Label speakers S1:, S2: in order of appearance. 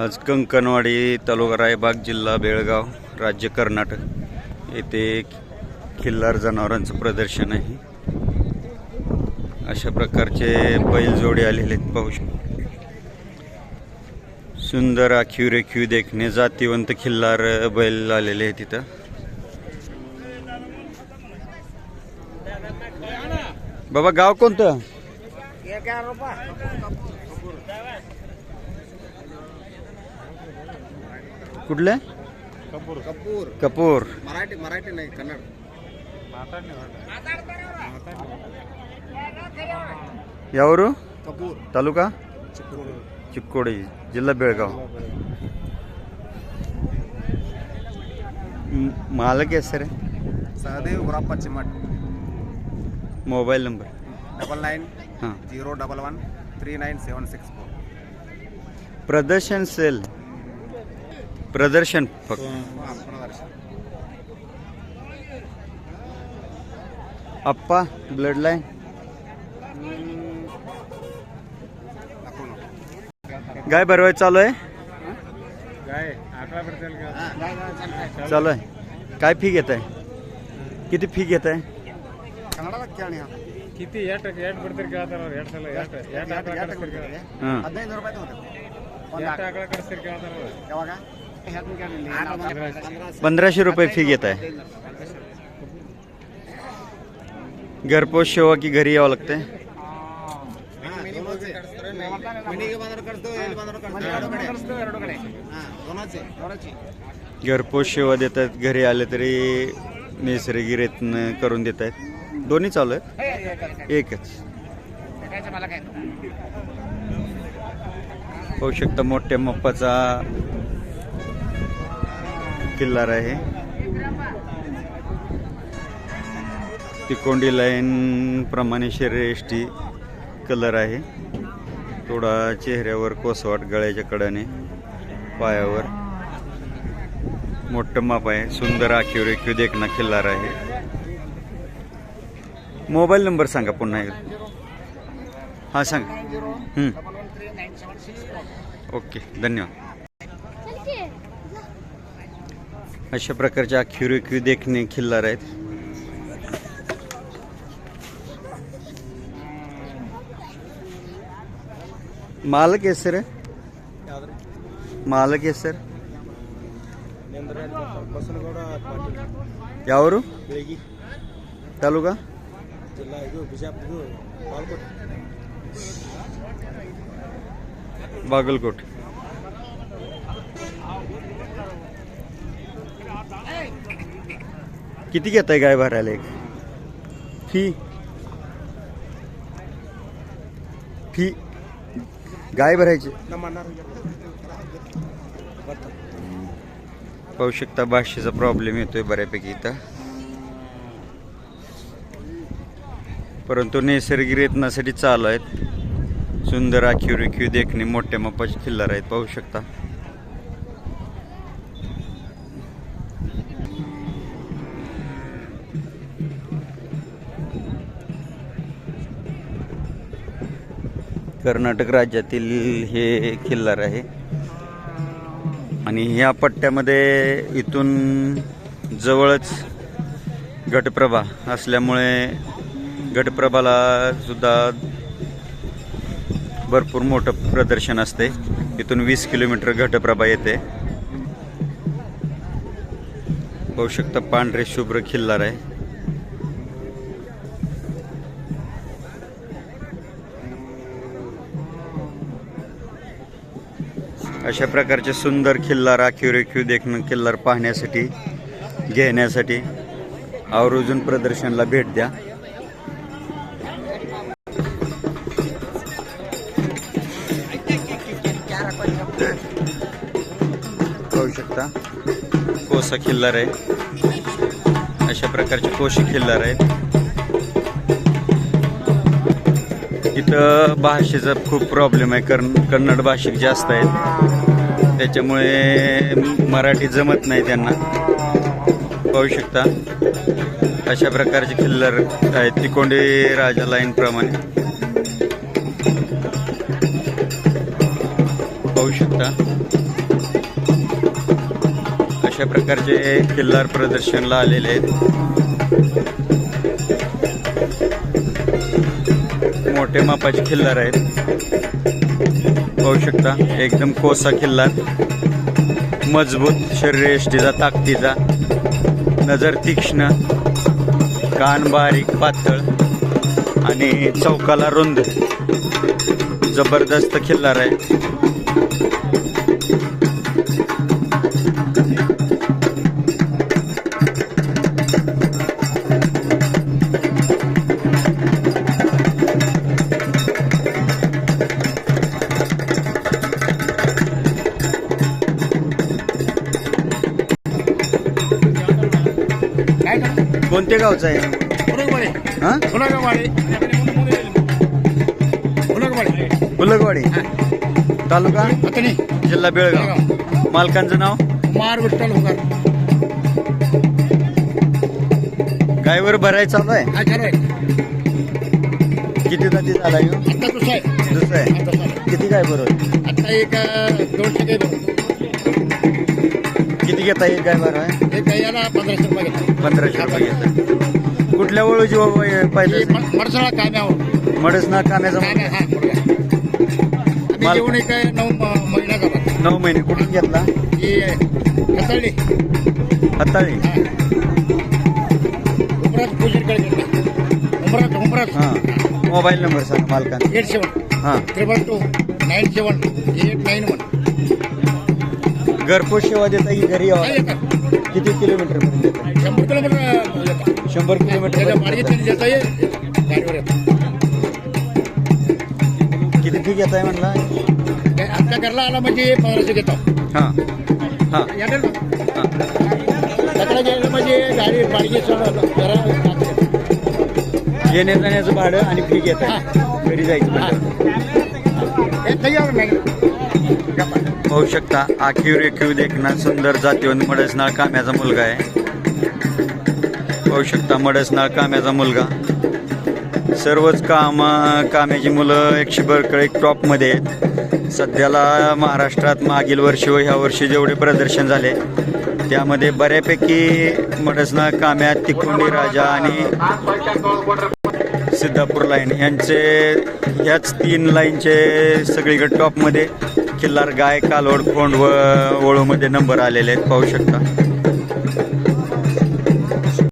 S1: आज कंकणवाडी तालुका रायबाग जिल्हा बेळगाव राज्य कर्नाटक. येथे खिल्लार जनावरांचं प्रदर्शन आहे. अशा प्रकारचे बैल जोडे आलेले आहेत पाहू शकतो. सुंदर आखीव रेखीव देखणे जातीवंत खिल्लार बैल आलेले आहेत तिथं बाबा गाव कोणतं? कुठलं
S2: कपूर कपूर
S1: कपूर
S2: मराठी मराठी नाही कन्नड
S1: यावरू
S2: कपूर
S1: तालुका चिक्कोडी जिल्हा बेळगाव म- मालक आहे sir
S2: Sahdev Gurappa Chimat
S1: mobile number
S2: double nine
S1: हां
S2: zero double one three nine seven six four
S1: प्रदर्शन सेल प्रदर्शन फक्त अप्पा ब्लड लाईन गाय भरवाय चालू आहे चालू आहे काय फी घेत आहे किती फी घेत आहे
S2: ಕನ್ನಡದ ಕೇಳಿ
S3: ಕಿತ್ತಿ ಎಟ್ ಎಟ್ ಬಿಡ್ತೀರಿ ಕೇಳ್ತಾರ ಅವ್ರು ಎಟ್ ಸಲ ಎಟ್ ಎಟ್ ಆಕಳ ಕಡಿಸ್ತೀರಿ ಕೇಳ
S1: ಹಾಂ
S2: ಹದಿನೈದು ರೂಪಾಯಿ ತಗೋತೀವಿ
S3: ಎಟ್ ಆಕಳ ಕಡಿಸ್ತೀರಿ ಕೇಳ್ತಾರ ಅವ್ರು.
S2: ಯಾವಾಗ ಹೇಳ್ತೀನಿ ಕೇಳಿ
S1: पंधराशे रुपये फी घेत आहे. घरपोच शेवा की घरी यावं लागते घरपोच सेवा देत आहेत घरी आले तरी निसर्गिरीतनं करून देत आहेत. दोन्ही चालू आहेत? एकच. होऊ शकतं मोठ्या मप्पाचा किल्लार आहे. तिकोंडी लाईन प्रमाणे शरीरयष्टी कलर आहे. थोडा चेहऱ्यावर कोसवाट गळ्याच्या कडाने पायावर. मोठं माप आहे. सुंदर आखीव रेखीव देखणा किल्लार आहे. मोबाईल नंबर सांगा पुन्हा एकदा. हां सांगा. ओके धन्यवाद. अशा प्रकारचे आखीव रेखीव देखणे खिल्लार आहेत ಮಾಲಕ್ ಹೆಸರು ಮಾಲಕ್ ಹೆಸರು
S2: ಬಸನಗೌಡ ಪಾಟೀಲ್
S1: ಯಾವರು
S2: ಬೆಳಗಿ
S1: ತಾಲೂಕಾ
S2: ಜಿಲ್ಲಾ
S1: किती घेत आहे गाय भरायला एक? फी? फी? गाय भरायची? पाहू शकता भाषेचा प्रॉब्लेम येतोय बऱ्यापैकी इथं. परंतु नैसर्गिक रेतनासाठी चालू आहेत. सुंदर आखीव रेखीव देखणे मोठ्या मापाचे खिल्लार आहेत. पाहू शकता. कर्नाटक राज्यातील हे किल्लार आहे. आणि ह्या पट्ट्यामध्ये इथून जवळच गटप्रभा असल्यामुळे गटप्रभाला सुद्धा भरपूर मोठं प्रदर्शन असते. इथून वीस किलोमीटर घटप्रभा येते. पाहू शकता पांढरे शुभ्र खिल्लार आहे. अशा प्रकारचे सुंदर किल्ला राखीव रेखीव देखणं किल्लार पाहण्यासाठी घेण्यासाठी आवर्जून प्रदर्शनला भेट द्या. पाहू शकता कोसा खिल्लार आहे. अशा प्रकारचे कोशी खिल्लार आहेत. इथं भाषेचा खूप प्रॉब्लेम आहे. कारण कन्नड भाषिक जास्त आहेत. त्याच्यामुळे मराठी जमत नाही त्यांना. पाहू शकता. अशा प्रकारचे खिल्लर आहेत. तिकोंडे राजा लाईनप्रमाणे पाहू शकता. अशा प्रकारचे किल्लार प्रदर्शनला आलेले आहेत. मोठे मापाचे खिल्लार आहेत. पाहू शकता एकदम कोसा खिल्लार. मजबूत शरीरयष्टीचा ताकदीचा. नजर तीक्ष्ण कान बारीक पातळ आणि चौकाला रुंद. जबरदस्त खिल्लार आहे. कोणत्या गावचं आहे हा?
S2: उलगवाडी
S1: तालुका? जिल्हा बेळगाव. मालकांचं नाव?
S2: विठ्ठल होकार
S1: गायवर भरायचं चालू आहे. किती जाती झाला
S2: दुसरा आहे.
S1: दुसरं. किती काय बरोबर
S2: आता एक दोनशे
S1: किती घेता एक गाय बरं?
S2: काही याला पंधराशे रुपये घेतो
S1: पंधराशे रुपये घेता कुठल्या हे पाहिजे
S2: मडसळा काम्यावर
S1: मडस ना काम्याचा
S2: काम्या हा मुलगा. आम्ही
S1: माल-
S2: जेवण एक नऊ म- महिना झाला.
S1: नऊ महिने. कुठून घेतला?
S2: ही
S1: हत्ताळी
S2: उमरात पूजनकडे घेतला उमरात उमरात.
S1: हा. मोबाईल नंबर सांग मालकांचा.
S2: Eight seven.
S1: हा.
S2: Triple two nine seven eight nine one
S1: घरपोच सेवा देता की घरी यावं लागतं? किती किलोमीटर पर्यंत येतं?
S2: शंभर किलोमीटर येतात
S1: शंभर किलोमीटर
S2: त्याच्या
S1: पर्यंत
S2: बाडगी
S1: येतं.
S2: त्यांनी देता येईल गाडीवर येतात
S1: किती फी घेताय म्हणला
S2: ते आमच्या घरला आला म्हणजे पंधराशे घेतो
S1: हा हा
S2: येणार ना
S1: हा
S2: सकाळी गेलं म्हणजे गाडी बाडगी जरा.
S1: येण्या जाण्याचं भाडं आणि फी घेत घरी जायचं. होऊ शकता आखीव रेखीव देखना सुंदर जातीवंत मडसनाळ काम्याचा मुलगा आहे. होऊ शकता मडसनाळ काम्याचा मुलगा. सर्वच काम काम्याची मुलं एकशे बरकळे टॉपमध्ये आहेत. सध्याला महाराष्ट्रात मागील वर्षी व ह्या वर्षी जेवढे प्रदर्शन झाले त्यामध्ये बऱ्यापैकी मडसनाळ काम्या तिकोंडी राजा आणि सिद्धापूर लाईन. यांचे याच तीन लाईनचे सगळीकडे टॉपमध्ये किल्लार गाय कालवड खोंड व वळूमध्ये नंबर आलेले आहेत. पाहू शकता.